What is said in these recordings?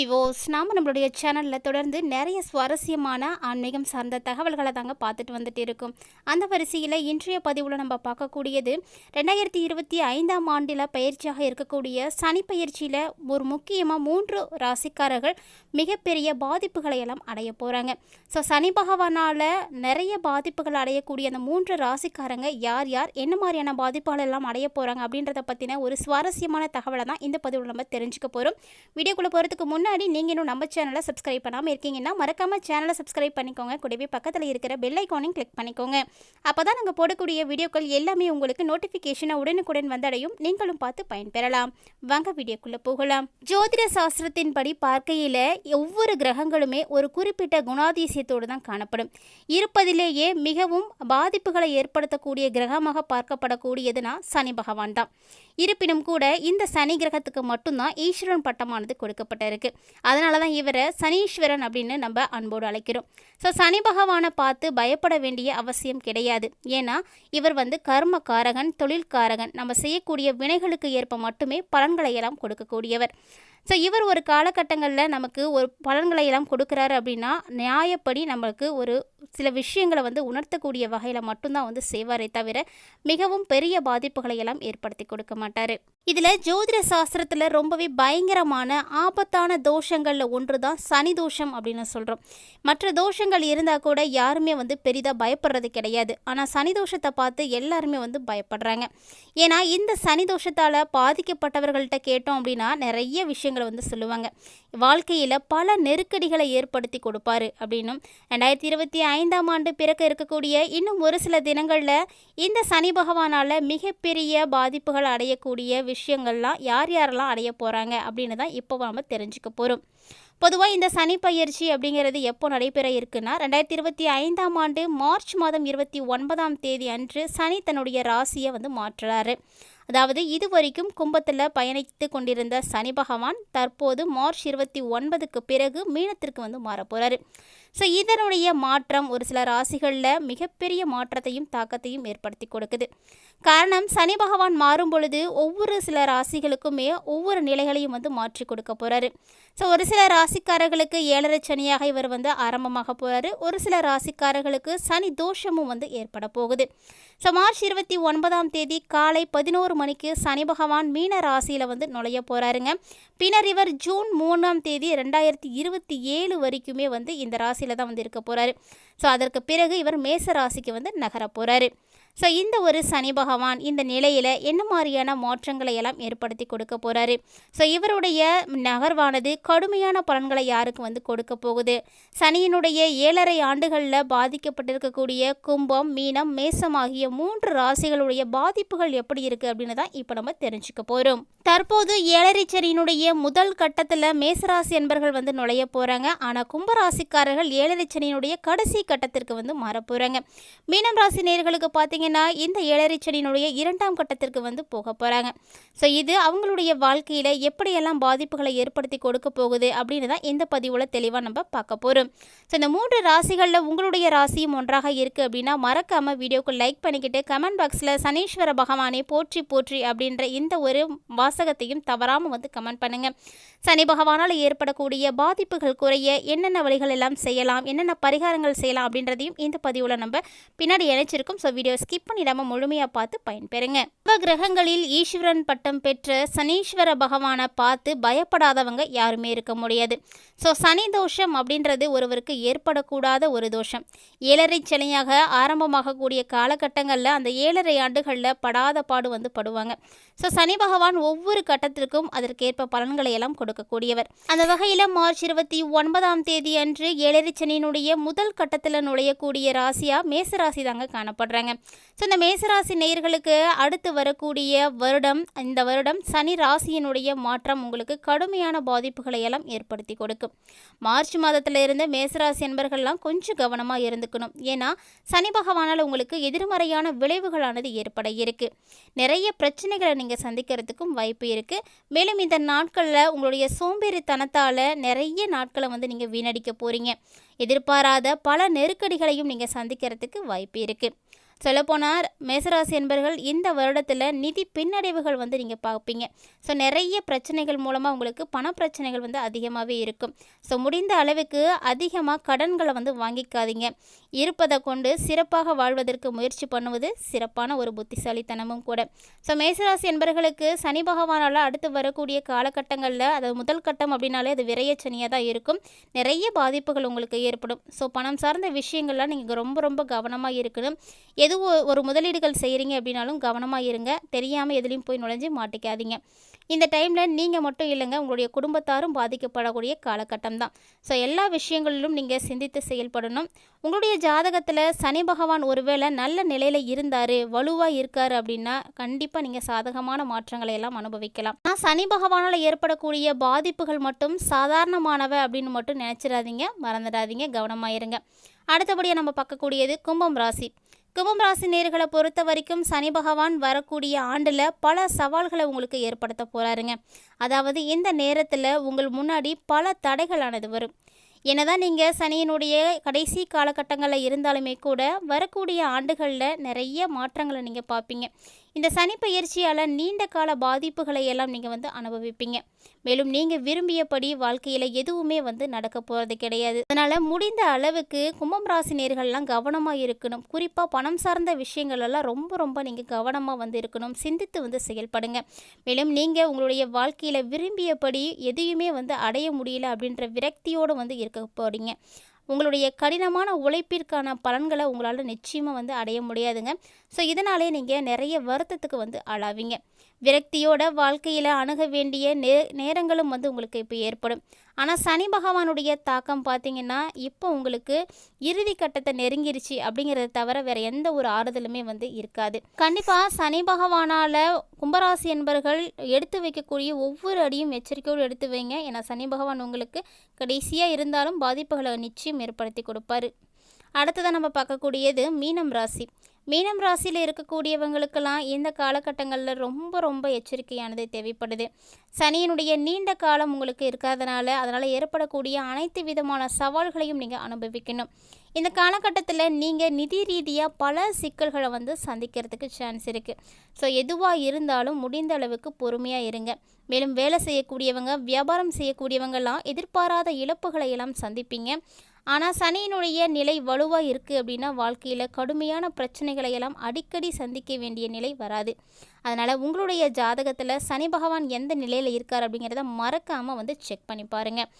விவோஸ் நாம் நம்மளுடைய சேனலில் தொடர்ந்து நிறைய சுவாரஸ்யமான ஆன்மீகம் சார்ந்த தகவல்களை தாங்க பார்த்துட்டு வந்துட்டு இருக்கோம். அந்த வரிசையில் இன்றைய பதிவில் நம்ம பார்க்கக்கூடியது ரெண்டாயிரத்தி இருபத்தி ஐந்தாம் ஆண்டில் பயிற்சியாக இருக்கக்கூடிய சனி பயிற்சியில் ஒரு முக்கியமாக மூன்று ராசிக்காரர்கள் மிகப்பெரிய பாதிப்புகளை எல்லாம் அடைய போகிறாங்க ஸோ சனி பகவானால் நிறைய பாதிப்புகள் அடையக்கூடிய அந்த மூன்று ராசிக்காரங்க யார் யார் என்ன மாதிரியான பாதிப்புகள் எல்லாம் அடைய போகிறாங்க அப்படின்றத பற்றின ஒரு சுவாரஸ்யமான தகவலை தான் இந்த பதிவில் நம்ம தெரிஞ்சுக்க போகிறோம் வீடியோக்குள்ளே போகிறதுக்கு முன்னே முன்னாடி நீங்கள் இன்னும் நம்ம சேனலை சப்ஸ்கிரைப் பண்ணாமல் இருக்கீங்கன்னா மறக்காமல் சேனலை சப்ஸ்கிரைப் பண்ணிக்கோங்க. கூடவே பக்கத்தில் இருக்கிற பெல் ஐக்கானையும் கிளிக் பண்ணிக்கோங்க. அப்போ தான் நாங்கள் போடக்கூடிய வீடியோக்கள் எல்லாமே உங்களுக்கு நோட்டிஃபிகேஷனை உடனுக்குடன் வந்தடையும். நீங்களும் பார்த்து பயன்பெறலாம். வாங்க வீடியோக்குள்ளே போகலாம். ஜோதிட சாஸ்திரத்தின்படி பார்க்கையில் ஒவ்வொரு கிரகங்களுமே ஒரு குறிப்பிட்ட குணாதிசயத்தோடு தான் காணப்படும். இருப்பதிலேயே மிகவும் பாதிப்புகளை ஏற்படுத்தக்கூடிய கிரகமாக பார்க்கப்படக்கூடியதுனா சனி பகவான் தான். இருப்பினும் கூட இந்த சனி கிரகத்துக்கு மட்டும்தான் ஈஸ்வரன் பட்டமானது கொடுக்கப்பட்டிருக்கு. அதனால தான் இவரை சனீஸ்வரன் அப்படின்னு நம்ம அன்போடு அழைக்கிறோம். ஸோ சனி பகவானை பார்த்து பயப்பட வேண்டிய அவசியம் கிடையாது. ஏன்னா இவர் வந்து கர்மக்காரகன் தொழில்காரகன். நம்ம செய்யக்கூடிய வினைகளுக்கு ஏற்ப மட்டுமே பலன்களை எல்லாம் கொடுக்கக்கூடியவர். ஸோ இவர் ஒரு காலகட்டங்களில் நமக்கு ஒரு பலன்களை எல்லாம் கொடுக்குறாரு அப்படின்னா நியாயப்படி நம்மளுக்கு ஒரு சில விஷயங்களை வந்து உணர்த்தக்கூடிய வகையில் மட்டும்தான் வந்து செய்வாரே தவிர மிகவும் பெரிய பாதிப்புகளை எல்லாம் ஏற்படுத்தி கொடுக்க மாட்டார். இதில் ஜோதிட சாஸ்திரத்தில் ரொம்பவே பயங்கரமான ஆபத்தான தோஷங்களில் ஒன்று தான் சனி தோஷம் அப்படின்னு சொல்கிறோம் மற்ற தோஷங்கள் இருந்தால் கூட யாருமே வந்து பெரிதாக பயப்படுறது கிடையாது. ஆனால் சனி தோஷத்தை பார்த்து எல்லாருமே வந்து பயப்படுறாங்க. ஏன்னா இந்த சனி தோஷத்தால் பாதிக்கப்பட்டவர்கள்ட்ட கேட்டோம் அப்படின்னா நிறைய விஷயங்களை வந்து சொல்லுவாங்க. வாழ்க்கையில் பல நெருக்கடிகளை ஏற்படுத்தி கொடுப்பாரு அப்படின்னும். ரெண்டாயிரத்தி இருபத்தி ஐந்தாம் ஆண்டு பிறக்க இருக்கக்கூடிய இன்னும் ஒரு சில தினங்களில் இந்த சனி பகவானால் மிகப்பெரிய பாதிப்புகள் அடையக்கூடிய விஷயங்கள்லாம் யார் யாரெல்லாம் அடைய போகிறாங்க அப்படின்னு தான் இப்போ நம்ம தெரிஞ்சுக்க போகிறோம் பொதுவாக இந்த சனி பயிற்சி அப்படிங்கிறது எப்போ நடைபெற இருக்குன்னா ரெண்டாயிரத்தி இருபத்தி ஐந்தாம் ஆண்டு மார்ச் மாதம் இருபத்தி ஒன்பதாம் தேதி அன்று சனி தன்னுடைய ராசியை வந்து மாற்றுறாரு. அதாவது இது வரைக்கும் கும்பத்தில் பயணித்து கொண்டிருந்த சனி பகவான் தற்போது மார்ச் இருபத்தி ஒன்பதுக்கு பிறகு மீனத்திற்கு வந்து மாறப்போகிறாரு ஸோ இதனுடைய மாற்றம் ஒரு சில ராசிகளில் மிகப்பெரிய மாற்றத்தையும் தாக்கத்தையும் ஏற்படுத்தி கொடுக்குது. காரணம் சனி பகவான் மாறும் பொழுது ஒவ்வொரு சில ராசிகளுக்குமே ஒவ்வொரு நிலைகளையும் வந்து மாற்றி கொடுக்க போகிறாரு ஸோ ஒரு சில ராசிக்காரர்களுக்கு ஏழரை சனியாக இவர் வந்து ஆரம்பமாக போகிறாரு ஒரு சில ராசிக்காரர்களுக்கு சனி தோஷமும் வந்து ஏற்பட போகுது. ஸோ மார்ச் இருபத்தி ஒன்பதாம் தேதி காலை பதினோரு மணிக்கு சனி பகவான் மீன ராசியில் வந்து நுழைய போகிறாருங்க பின்னர் இவர் ஜூன் மூணாம் தேதி ரெண்டாயிரத்தி இருபத்தி ஏழு வரைக்குமே வந்து இந்த ராசி ராசியில் தான் வந்து இருக்க போகிறாரு ஸோ அதற்கு பிறகு இவர் மேச ராசிக்கு வந்து நகர போகிறாரு ஸோ இந்த ஒரு சனி பகவான் இந்த நிலையில் என்ன மாதிரியான மாற்றங்களை எல்லாம் ஏற்படுத்தி கொடுக்க போகிறாரு ஸோ இவருடைய நகர்வானது கடுமையான பலன்களை யாருக்கு வந்து கொடுக்க போகுது? சனியினுடைய ஏழரை ஆண்டுகளில் பாதிக்கப்பட்டிருக்கக்கூடிய கும்பம் மீனம் மேசம் ஆகிய மூன்று ராசிகளுடைய பாதிப்புகள் எப்படி இருக்குது அப்படின்னு தான் இப்போ நம்ம தெரிஞ்சுக்க போகிறோம் தற்போது ஏழரை சனியினுடைய முதல் கட்டத்தில் மேசராசி என்பர்கள் வந்து நுழைய போகிறாங்க ஆனால் கும்பராசிக்காரர்கள் ஏழரை சனியினுடைய கடைசி கட்டத்திற்கு வந்து மாற போகிறாங்க மீனம் ராசி நேர்களுக்கு பார்த்தீங்கன்னா இந்த ஏழரை இரண்டாம் கட்டத்திற்கு வந்து போக போகிறாங்க ஸோ இது அவங்களுடைய வாழ்க்கையில் எப்படியெல்லாம் பாதிப்புகளை ஏற்படுத்தி கொடுக்க போகுது அப்படின்னு தான் இந்த பதிவில் தெளிவாக நம்ம பார்க்க போகிறோம் ஸோ இந்த மூன்று ராசிகளில் உங்களுடைய ராசியும் ஒன்றாக இருக்குது அப்படின்னா மறக்காமல் வீடியோக்கு லைக் பண்ணிக்கிட்டு கமெண்ட் பாக்ஸில் சனீஸ்வர பகவானை போற்றி போற்றி அப்படின்ற இந்த ஒரு வாசகத்தையும் தவறாமல் வந்து கமெண்ட் பண்ணுங்கள் சனி பகவானால் ஏற்படக்கூடிய பாதிப்புகள் குறைய என்னென்ன வழிகள் எல்லாம் செய்யலாம் என்னென்ன பரிகாரங்கள் செய்யலாம் அப்படின்றதையும் இந்த பதிவில் நம்ம பின்னாடி இணைச்சிருக்கோம். ஸோ வீடியோ ஸ்கிப் பண்ணிடாமல் முழுமையாக பார்த்து பயன்பெறுங்க. நவ கிரகங்களில் ஈஸ்வரன் பட்டம் பெற்ற சனீஸ்வர பகவானை பார்த்து பயப்படாதவங்க யாருமே இருக்க முடியாது. ஸோ சனி தோஷம் அப்படின்றது ஒருவருக்கு ஏற்படக்கூடாத ஒரு தோஷம். ஏழரை சனியாக ஆரம்பமாகக்கூடிய காலகட்டங்களில் அந்த ஏழரை ஆண்டுகளில் படாத பாடு வந்து படுவாங்க. ஸோ சனி பகவான் ஒவ்வொரு கட்டத்திற்கும் அதற்கேற்ப பலன்களை எல்லாம் கொடுக்கக்கூடியவர். அந்த வகையில் மார்ச் இருபத்தி ஒன்பதாம் தேதி அன்று ஏழரை சனியினுடைய முதல் கட்டத்தில் நுழையக்கூடிய ராசியாக மேசராசி தாங்க காணப்படுறாங்க. ஸோ இந்த மேசராசி நேயர்களுக்கு அடுத்து வரக்கூடிய வருடம் இந்த வருடம் சனி ராசியினுடைய மாற்றம் உங்களுக்கு கடுமையான பாதிப்புகளை எல்லாம் ஏற்படுத்தி கொடுக்கும். மார்ச் மாதத்தில் இருந்து மேசராசி என்பர்கள்லாம் கொஞ்சம் கவனமாக இருந்துக்கணும். ஏன்னா சனி பகவானால் உங்களுக்கு எதிர்மறையான விளைவுகளானது ஏற்பட இருக்கு. நிறைய பிரச்சனைகளை நீங்கள் சந்திக்கிறதுக்கும் வாய்ப்பு இருக்குது மேலும் இந்த நாட்களில் உங்களுடைய சோம்பேறித்தனத்தால் நிறைய நாட்களை வந்து நீங்கள் வீணடிக்க போகிறீங்க எதிர்பாராத பல நெருக்கடிகளையும் நீங்கள் சந்திக்கிறதுக்கு வாய்ப்பு இருக்குது சொல்லப்போனால் மேசராசி என்பர்கள் இந்த வருடத்தில் நிதி பின்னடைவுகள் வந்து நீங்கள் பார்ப்பீங்க. ஸோ நிறைய பிரச்சனைகள் மூலமாக உங்களுக்கு பண பிரச்சனைகள் வந்து அதிகமாகவே இருக்கும். ஸோ முடிந்த அளவுக்கு அதிகமாக கடன்களை வந்து வாங்கிக்காதீங்க. இருப்பதை கொண்டு சிறப்பாக வாழ்வதற்கு முயற்சி பண்ணுவது சிறப்பான ஒரு புத்திசாலித்தனமும் கூட. ஸோ மேசராசி என்பர்களுக்கு சனி பகவானால் அடுத்து வரக்கூடிய காலகட்டங்களில் அது முதல் கட்டம் அப்படின்னாலே அது விரையச்சனியாக தான் இருக்கும். நிறைய பாதிப்புகள் உங்களுக்கு ஏற்படும். ஸோ பணம் சார்ந்த விஷயங்கள்லாம் நீங்கள் ரொம்ப ரொம்ப கவனமாக இருக்கணும். எது ஒரு முதலீடுகள் செய்கிறீங்க அப்படின்னாலும் கவனமாக இருங்க. தெரியாமல் எதுலேயும் போய் நுழைஞ்சு மாட்டிக்காதீங்க. இந்த டைமில் நீங்கள் மட்டும் இல்லைங்க உங்களுடைய குடும்பத்தாரும் பாதிக்கப்படக்கூடிய காலகட்டம் தான். ஸோ எல்லா விஷயங்களிலும் நீங்கள் சிந்தித்து செயல்படணும். உங்களுடைய ஜாதகத்தில் சனி பகவான் ஒருவேளை நல்ல நிலையில் இருந்தார் வலுவாக இருக்கார் அப்படின்னா கண்டிப்பாக நீங்கள் சாதகமான மாற்றங்களை எல்லாம் அனுபவிக்கலாம். ஆனால் சனி பகவானால் ஏற்படக்கூடிய பாதிப்புகள் மட்டும் சாதாரணமானவை அப்படின்னு மட்டும் நினச்சிடாதீங்க. மறந்துடாதீங்க. கவனமாக இருங்க. அடுத்தபடியாக நம்ம பார்க்கக்கூடியது கும்பம் ராசி. கும்பம் ராசி நேர்களை பொறுத்த வரைக்கும் சனி பகவான் வரக்கூடிய ஆண்டில் பல சவால்களை உங்களுக்கு ஏற்படுத்த போகிறாருங்க அதாவது இந்த நேரத்தில் உங்கள் முன்னாடி பல தடைகளானது வரும். என்னதான் நீங்கள் சனியினுடைய கடைசி காலகட்டங்களில் இருந்தாலுமே கூட வரக்கூடிய ஆண்டுகளில் நிறைய மாற்றங்களை நீங்கள் பார்ப்பீங்க. இந்த சனி பயிற்சியால் நீண்ட கால பாதிப்புகளை எல்லாம் நீங்கள் வந்து அனுபவிப்பீங்க. மேலும் நீங்கள் விரும்பியபடி வாழ்க்கையில் எதுவுமே வந்து நடக்க போகிறது கிடையாது. அதனால் முடிந்த அளவுக்கு கும்பம் ராசி நேர்கள்லாம் கவனமாக இருக்கணும். குறிப்பாக பணம் சார்ந்த விஷயங்கள் எல்லாம் ரொம்ப ரொம்ப நீங்கள் கவனமாக வந்து இருக்கணும். சிந்தித்து வந்து செயல்படுங்க. மேலும் நீங்கள் உங்களுடைய வாழ்க்கையில் விரும்பியபடி எதையுமே வந்து அடைய முடியல அப்படின்ற விரக்தியோடு வந்து இருக்க போகிறீங்க உங்களுடைய கடினமான உழைப்பிற்கான பலன்களை உங்களால் நிச்சயமாக வந்து அடைய முடியாதுங்க. ஸோ இதனாலே நீங்கள் நிறைய வருத்தத்துக்கு வந்து ஆளாவீங்க. விரக்தியோட வாழ்க்கையில் அணுக வேண்டிய நே நேரங்களும் வந்து உங்களுக்கு இப்போ ஏற்படும். ஆனால் சனி பகவானுடைய தாக்கம் பார்த்தீங்கன்னா இப்போ உங்களுக்கு இறுதி கட்டத்தை நெருங்கிருச்சு அப்படிங்கிறத தவிர வேறு எந்த ஒரு ஆறுதலுமே வந்து இருக்காது. கண்டிப்பாக சனி பகவானால் கும்பராசி என்பர்கள் எடுத்து வைக்கக்கூடிய ஒவ்வொரு அடியும் எச்சரிக்கையோடு எடுத்து வைங்க. ஏன்னா சனி பகவான் உங்களுக்கு கடைசியாக இருந்தாலும் பாதிப்புகளை நிச்சயம் ஏற்படுத்தி கொடுப்பாரு. அடுத்ததாக நம்ம பார்க்கக்கூடியது மீனம் ராசி. மீனம் ராசியில் இருக்கக்கூடியவங்களுக்கெல்லாம் இந்த காலகட்டங்களில் ரொம்ப ரொம்ப எச்சரிக்கையானது தேவைப்படுது. சனியினுடைய நீண்ட காலம் உங்களுக்கு இருக்காதனால அதனால் ஏற்படக்கூடிய அனைத்து விதமான சவால்களையும் நீங்கள் அனுபவிக்கணும். இந்த காலகட்டத்தில் நீங்கள் நிதி ரீதியாக பல சிக்கல்களை வந்து சந்திக்கிறதுக்கு சான்ஸ் இருக்குது ஸோ எதுவாக இருந்தாலும் முடிந்த அளவுக்கு பொறுமையாக இருங்க. மேலும் வேலை செய்யக்கூடியவங்க வியாபாரம் செய்யக்கூடியவங்கெல்லாம் எதிர்பாராத இழப்புகளை எல்லாம் சந்திப்பீங்க. ஆனால் சனியினுடைய நிலை வலுவாக இருக்குது அப்படின்னா வாழ்க்கையில் கடுமையான பிரச்சனைகளை எல்லாம் அடிக்கடி சந்திக்க வேண்டிய நிலை வராது. அதனால் உங்களுடைய ஜாதகத்தில் சனி பகவான் எந்த நிலையில் இருக்கார் அப்படிங்கிறத மறக்காமல் வந்து செக் பண்ணி பாருங்கள்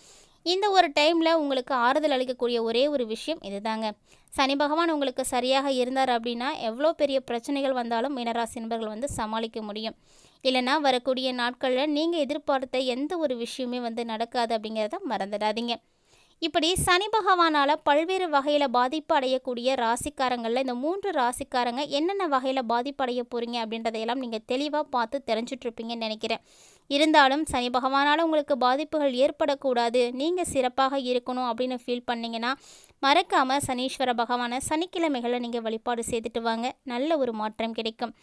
இந்த ஒரு டைமில் உங்களுக்கு ஆறுதல் அளிக்கக்கூடிய ஒரே ஒரு விஷயம் இதுதாங்க. சனி பகவான் உங்களுக்கு சரியாக இருந்தார் அப்படின்னா எவ்வளோ பெரிய பிரச்சனைகள் வந்தாலும் மீனராசி நண்பர்கள் வந்து சமாளிக்க முடியும். இல்லைனா வரக்கூடிய நாட்களில் நீங்கள் எதிர்பார்த்த எந்த ஒரு விஷயமே வந்து நடக்காது அப்படிங்கிறத மறந்துடாதீங்க. இப்படி சனி பகவானால் பல்வேறு வகையில் பாதிப்பு அடையக்கூடிய ராசிக்காரங்களில் இந்த மூன்று ராசிக்காரங்க என்னென்ன வகையில் பாதிப்பு அடைய போகிறீங்க அப்படின்றதையெல்லாம் நீங்கள் தெளிவாக பார்த்து தெரிஞ்சிட்ருப்பீங்கன்னு நினைக்கிறேன். இருந்தாலும் சனி பகவானால் உங்களுக்கு பாதிப்புகள் ஏற்படக்கூடாது. நீங்கள் சிறப்பாக இருக்கணும் அப்படின்னு ஃபீல் பண்ணிங்கன்னா மறக்காமல் சனீஸ்வர பகவானை சனிக்கிழமைகளை நீங்கள் வழிபாடு செய்துட்டு வாங்க. நல்ல ஒரு மாற்றம் கிடைக்கும்.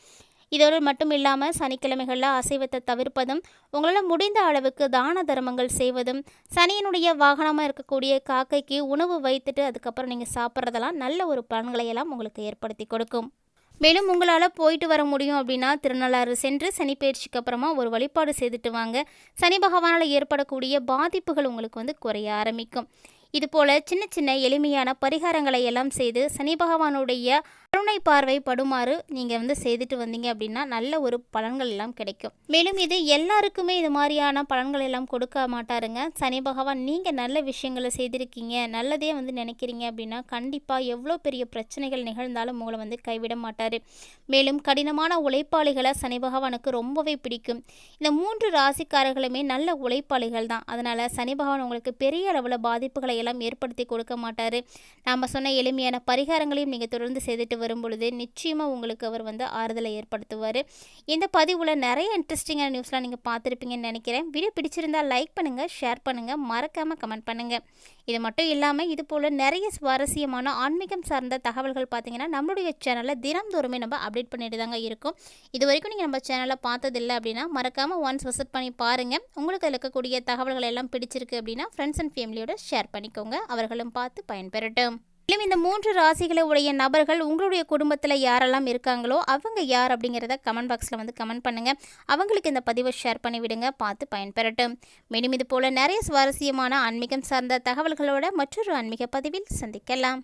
இதோடு மட்டும் இல்லாமல் சனிக்கிழமைகளில் அசைவத்தை தவிர்ப்பதும் உங்களால் முடிந்த அளவுக்கு தான தர்மங்கள் செய்வதும் சனியினுடைய வாகனமாக இருக்கக்கூடிய காக்கைக்கு உணவு வைத்துட்டு அதுக்கப்புறம் நீங்கள் சாப்பிட்றதெல்லாம் நல்ல ஒரு பலன்களை எல்லாம் உங்களுக்கு ஏற்படுத்தி கொடுக்கும். மேலும் உங்களால் போயிட்டு வர முடியும் அப்படின்னா திருநள்ளாறு சென்று சனி பயிற்சிக்கு அப்புறமா ஒரு வழிபாடு செய்துட்டு வாங்க. சனி பகவானால் ஏற்படக்கூடிய பாதிப்புகள் உங்களுக்கு வந்து குறைய ஆரம்பிக்கும். இதுபோல் சின்ன சின்ன எளிமையான பரிகாரங்களை எல்லாம் செய்து சனி பகவானுடைய கருணை பார்வை படுமாறு நீங்கள் வந்து செய்துட்டு வந்தீங்க அப்படின்னா நல்ல ஒரு பலன்கள் எல்லாம் கிடைக்கும். மேலும் இது எல்லாருக்குமே இது மாதிரியான பலன்கள் எல்லாம் கொடுக்க மாட்டாருங்க. சனி பகவான் நீங்கள் நல்ல விஷயங்களை செய்திருக்கீங்க நல்லதே வந்து நினைக்கிறீங்க அப்படின்னா கண்டிப்பாக எவ்வளோ பெரிய பிரச்சனைகள் நிகழ்ந்தாலும் உங்களை வந்து கைவிட மாட்டார். மேலும் கடினமான உழைப்பாளிகளை சனி பகவானுக்கு ரொம்பவே பிடிக்கும். இந்த மூன்று ராசிக்காரர்களுமே நல்ல உழைப்பாளிகள் தான். அதனால் சனி பகவான் உங்களுக்கு பெரிய அளவில் பாதிப்புகளை எல்லாம் ஏற்படுத்தி கொடுக்க மாட்டார். நாம் சொன்ன எளிமையான பரிகாரங்களையும் நீங்கள் தொடர்ந்து செய்துட்டு வரும் பொழுது நிச்சயமாக உங்களுக்கு அவர் வந்து ஆறுதலை ஏற்படுத்துவார். இந்த பதிவில் நிறைய இன்ட்ரெஸ்டிங்கான நியூஸ்லாம் நீங்கள் பார்த்துருப்பீங்கன்னு நினைக்கிறேன். வீடியோ பிடிச்சிருந்தால் லைக் பண்ணுங்கள் ஷேர் பண்ணுங்கள் மறக்காமல் கமெண்ட் பண்ணுங்கள் இது மட்டும் இல்லாமல் இது போல் நிறைய சுவாரஸ்யமான ஆன்மீகம் சார்ந்த தகவல்கள் பார்த்தீங்கன்னா நம்மளுடைய சேனலில் தினந்தோறுமே நம்ம அப்டேட் பண்ணிட்டு தாங்க இருக்கும். இது வரைக்கும் நீங்கள் நம்ம சேனலில் பார்த்ததில்லை அப்படின்னா மறக்காமல் ஒன்ஸ் விசிட் பண்ணி பாருங்கள் உங்களுக்கு இருக்கக்கூடிய தகவல்கள் எல்லாம் பிடிச்சிருக்கு அப்படின்னா ஃப்ரெண்ட்ஸ் அண்ட் ஃபேமிலியோட ஷேர் பண்ணிக்கோங்க. அவர்களும் பார்த்து பயன்பெறட்டும். மேலும் இந்த மூன்று ராசிகளை உடைய நபர்கள் உங்களுடைய குடும்பத்தில் யாரெல்லாம் இருக்காங்களோ அவங்க யார் அப்படிங்கிறத கமெண்ட் பாக்ஸில் வந்து கமெண்ட் பண்ணுங்கள் அவங்களுக்கு இந்த பதிவை ஷேர் பண்ணிவிடுங்க பார்த்து பயன்பெறட்டும். மேலும் இது போல் நிறைய சுவாரஸ்யமான ஆன்மீகம் சார்ந்த தகவல்களோட மற்றொரு ஆன்மீக பதிவில் சந்திக்கலாம்.